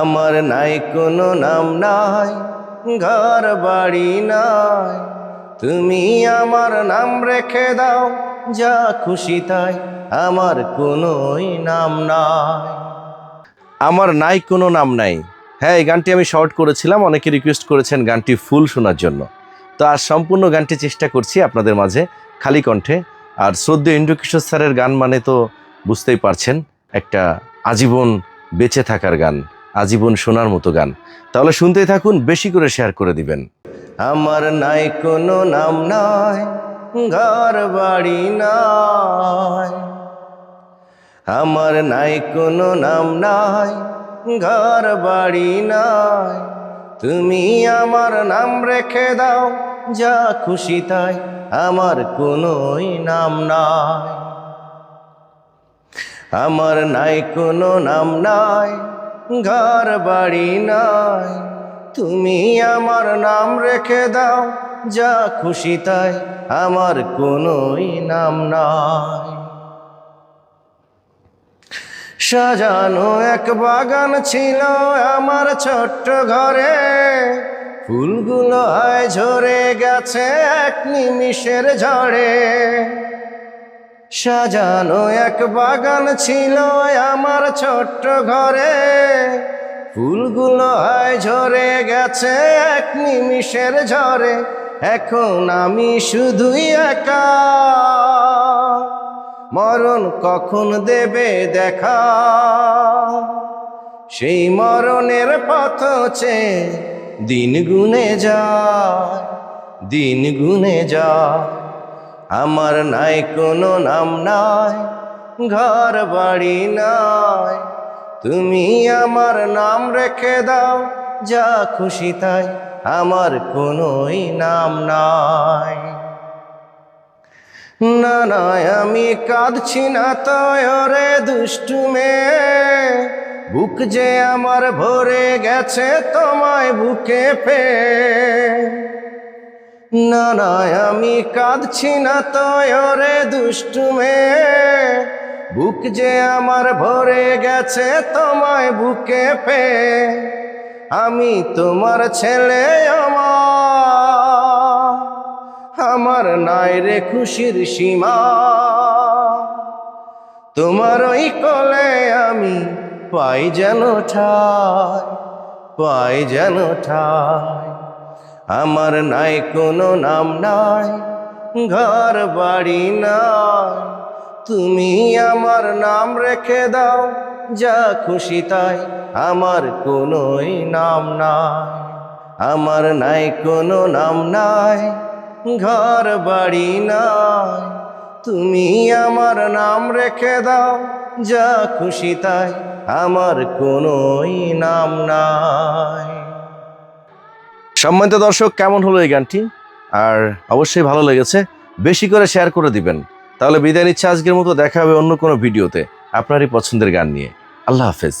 আমার নাই কোনো নাম নাই, ঘর বাড়ি নাই। তুমি আমার নাম রেখে দাও, যা খুশি তাই, আমার কোনোই নাম নাই। আমার নাই কোনো নাম নাই। হ্যাঁ এই গানটি আমি শর্ট করেছিলাম, অনেকে রিকোয়েস্ট করেছেন গানটি ফুল শোনার জন্য। তো আজ সম্পূর্ণ গানটি চেষ্টা করছি আপনাদের মাঝে, খালি কণ্ঠে। আর শ্রদ্ধেয় ইন্দ্রকিশোর স্যারের গান মানে তো বুঝতেই পারছেন, একটা আজীবন বেঁচে থাকার গান। আজীবন শোনার মতো গান। তাহলে শুনতেই থাকুন, বেশি করে শেয়ার করে দিবেন। আমার নাই কোনো নাম নাই, ঘর বাড়ি নাই। আমার নাই কোনো নাম নাই, ঘর বাড়ি নাই। তুমি আমার নাম রেখে দাও, যা খুশি তাই, আমার কোনোই নাম নাই। আমার নাই কোনো নাম নাই ঘর বাড়ি নাই। তুমি আমার নাম রেখে দাও, যা খুশি তাই আমার কোনোই নাম নাই। সাজানো এক বাগান ছিল আমার ছোট্ট ঘরে। ফুলগুলো হয় ঝরে গেছে এক নিমিষের ঝড়ে। সাজানো এক বাগান ছিল আমার ছোট্ট ঘরে। ফুলগুলো হয় ঝরে গেছে এক নিমিষের ঝরে, এখন আমি শুধুই একা। মরণ কখন দেবে দেখা? সেই মরণের পথ চেয়ে দিন গুনে যা দিন গুনে যায় আমার নাই, কোনো নাম নাই, ঘর বাড়ি নাই। তুমি আমার নাম রেখে দাও, যা খুশি তাই, আমার কোনোই নাম নাই। না না, আমি কাঁদছি না তো রে দুষ্টু মেয়ে। বুক যে আমার ভরে গেছে, তোমায় বুকে পে না না, আমি কাঁদছি না তো রে দুষ্টু মেয়ে। বুক যে আমার ভরে গেছে তোমায় বুকে পে আমি তোমার ছেলে আমার নাই রে খুশির সীমা। তোমার ওই কলে আমি পাই যেন ঠাই, পাই যেন ঠাই। আমার নাই কোনো নাম নাই, ঘর বাড়ি নাই। তুমি আমার নাম রেখে দাও, যা খুশি তাই আমার কোনোই নাম নাই। আমার নাই কোনো নাম নাই, ঘর বাড়ি নাই। তুমি আমার নাম রেখে দাও, যা খুশি তাই আমার কোনোই নাম নাই। সম্মানিত দর্শক, কেমন হলো এই গানটি? আর অবশ্যই ভালো লেগেছে, বেশি করে শেয়ার করে দিবেন। তাহলে বিদায় নিচ্ছে, আজকের মতো দেখা হবে অন্য কোনো ভিডিওতে। আপনারই পছন্দের গান নিয়ে। আল্লাহ হাফেজ।